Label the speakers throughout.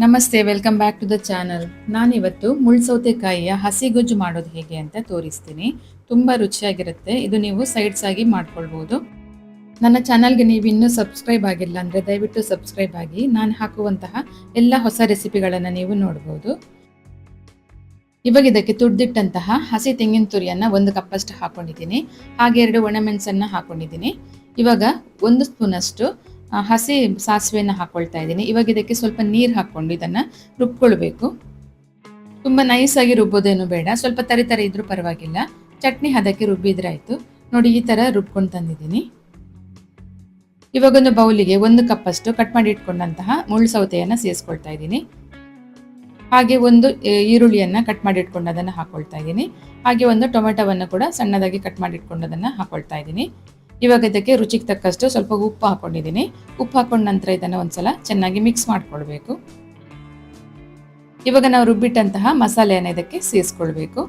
Speaker 1: ನಮಸ್ತೆ welcome back to the channel ನಾನಿವತ್ತು ಮುಳ್ ಸೌತೆಕಾಯಿಯ ಹಸಿ ಗೊಜ್ಜು ಮಾಡೋದು ಹೇಗೆ ಅಂತ ತೋರಿಸ್ತೀನಿ. ತುಂಬ ರುಚಿಯಾಗಿರುತ್ತೆ. ಇದು ನೀವು ಸೈಡ್ಸ್ ಆಗಿ ಮಾಡ್ಕೊಳ್ಬೋದು. ನನ್ನ ಚಾನಲ್ಗೆ ನೀವು ಇನ್ನೂ ಸಬ್ಸ್ಕ್ರೈಬ್ ಆಗಿಲ್ಲ ಅಂದರೆ ದಯವಿಟ್ಟು ಸಬ್ಸ್ಕ್ರೈಬ್ ಆಗಿ. ನಾನು ಹಾಕುವಂತಹ ಎಲ್ಲ ಹೊಸ ರೆಸಿಪಿಗಳನ್ನು ನೀವು ನೋಡ್ಬೋದು. ಇವಾಗ ಇದಕ್ಕೆ ತುಡ್ದಿಟ್ಟಂತಹ ಹಸಿ ತೆಂಗಿನ ತುರಿಯನ್ನು ಒಂದು ಕಪ್ಪಷ್ಟು ಹಾಕೊಂಡಿದ್ದೀನಿ. ಹಾಗೆ ಎರಡು ಒಣಮೆಣಸನ್ನು ಹಾಕೊಂಡಿದ್ದೀನಿ. ಇವಾಗ ಒಂದು ಸ್ಪೂನಷ್ಟು ಹಸಿ ಸಾಸಿವೆನ ಹಾಕೊಳ್ತಾ ಇದ್ದೀನಿ. ಇವಾಗ ಇದಕ್ಕೆ ಸ್ವಲ್ಪ ನೀರು ಹಾಕ್ಕೊಂಡು ಇದನ್ನು ರುಬ್ಕೊಳ್ಬೇಕು. ತುಂಬ ನೈಸಾಗಿ ರುಬ್ಬೋದೇನು ಬೇಡ. ಸ್ವಲ್ಪ ತರಿ ತರಿ ಇದ್ರೂ ಪರವಾಗಿಲ್ಲ. ಚಟ್ನಿ ಹದಕ್ಕೆ ರುಬ್ಬಿದ್ರೆ ಆಯಿತು. ನೋಡಿ, ಈ ಥರ ರುಬ್ಕೊಂಡು ತಂದಿದ್ದೀನಿ. ಇವಾಗೊಂದು ಬೌಲಿಗೆ ಒಂದು ಕಪ್ಪಷ್ಟು ಕಟ್ ಮಾಡಿ ಇಟ್ಕೊಂಡಂತಹ ಮುಳ್ಳು ಸೌತೆಯನ್ನು ಸೇರಿಸ್ಕೊಳ್ತಾ ಇದ್ದೀನಿ. ಹಾಗೆ ಒಂದು ಈರುಳ್ಳಿಯನ್ನು ಕಟ್ ಮಾಡಿ ಇಟ್ಕೊಂಡದನ್ನು ಹಾಕೊಳ್ತಾ ಇದ್ದೀನಿ. ಹಾಗೆ ಒಂದು ಟೊಮೆಟೊವನ್ನು ಕೂಡ ಸಣ್ಣದಾಗಿ ಕಟ್ ಮಾಡಿ ಇಟ್ಕೊಂಡದನ್ನು ಹಾಕೊಳ್ತಾ ಇದ್ದೀನಿ. ಇವಾಗ ಇದಕ್ಕೆ ರುಚಿಗೆ ತಕ್ಕಷ್ಟು ಸ್ವಲ್ಪ ಉಪ್ಪು ಹಾಕೊಂಡಿದ್ದೀನಿ. ಉಪ್ಪು ಹಾಕೊಂಡ ನಂತರ ಇದನ್ನು ಒಂದ್ಸಲ ಚೆನ್ನಾಗಿ ಮಿಕ್ಸ್ ಮಾಡ್ಕೊಳ್ಬೇಕು. ಇವಾಗ ನಾವು ರುಬ್ಬಿಟ್ಟಂತಹ ಮಸಾಲೆಯನ್ನು ಇದಕ್ಕೆ ಸೇರಿಸ್ಕೊಳ್ಬೇಕು.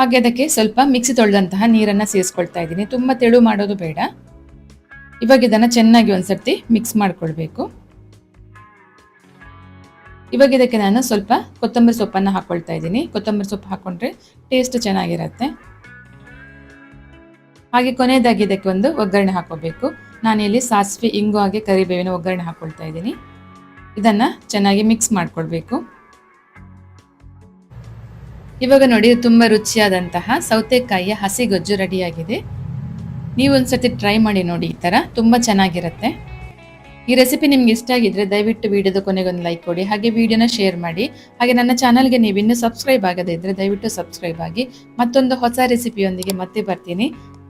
Speaker 1: ಹಾಗೆ ಅದಕ್ಕೆ ಸ್ವಲ್ಪ ಮಿಕ್ಸಿ ತೊಳೆದಂತಹ ನೀರನ್ನು ಸೇರಿಸ್ಕೊಳ್ತಾ ಇದ್ದೀನಿ. ತುಂಬ ತೆಳು ಮಾಡೋದು ಬೇಡ. ಇವಾಗ ಇದನ್ನು ಚೆನ್ನಾಗಿ ಒಂದ್ಸರ್ತಿ ಮಿಕ್ಸ್ ಮಾಡ್ಕೊಳ್ಬೇಕು. ಇವಾಗ ಇದಕ್ಕೆ ನಾನು ಸ್ವಲ್ಪ ಕೊತ್ತಂಬರಿ ಸೊಪ್ಪನ್ನು ಹಾಕೊಳ್ತಾ ಇದ್ದೀನಿ. ಕೊತ್ತಂಬರಿ ಸೊಪ್ಪು ಹಾಕೊಂಡ್ರೆ ಟೇಸ್ಟ್ ಚೆನ್ನಾಗಿರುತ್ತೆ. ಹಾಗೆ ಕೊನೆಯದಾಗಿ ಇದಕ್ಕೆ ಒಂದು ಒಗ್ಗರಣೆ ಹಾಕೋಬೇಕು. ನಾನಿಲ್ಲಿ ಸಾಸಿವೆ, ಇಂಗು ಹಾಗೆ ಕರಿಬೇವಿನ ಒಗ್ಗರಣೆ ಹಾಕೊಳ್ತಾ ಇದ್ದೀನಿ. ಇದನ್ನ ಚೆನ್ನಾಗಿ ಮಿಕ್ಸ್ ಮಾಡ್ಕೊಳ್ಬೇಕು. ಇವಾಗ ನೋಡಿ, ತುಂಬ ರುಚಿಯಾದಂತಹ ಸೌತೆಕಾಯಿಯ ಹಸಿ ಗೊಜ್ಜು ರೆಡಿಯಾಗಿದೆ. ನೀವು ಒಂದ್ಸತಿ ಟ್ರೈ ಮಾಡಿ ನೋಡಿ, ಈ ಥರ ತುಂಬ ಚೆನ್ನಾಗಿರುತ್ತೆ. ಈ ರೆಸಿಪಿ ನಿಮ್ಗೆ ಇಷ್ಟ ಆಗಿದ್ರೆ ದಯವಿಟ್ಟು ವಿಡಿಯೋದ ಕೊನೆಗೊಂದು ಲೈಕ್ ಕೊಡಿ, ಹಾಗೆ ವಿಡಿಯೋನ ಶೇರ್ ಮಾಡಿ. ಹಾಗೆ ನನ್ನ ಚಾನಲ್ಗೆ ನೀವು ಇನ್ನೂ ಸಬ್ಸ್ಕ್ರೈಬ್ ಆಗದೇ ಇದ್ರೆ ದಯವಿಟ್ಟು ಸಬ್ಸ್ಕ್ರೈಬ್ ಆಗಿ. ಮತ್ತೊಂದು ಹೊಸ ರೆಸಿಪಿಯೊಂದಿಗೆ ಮತ್ತೆ ಬರ್ತೀನಿ.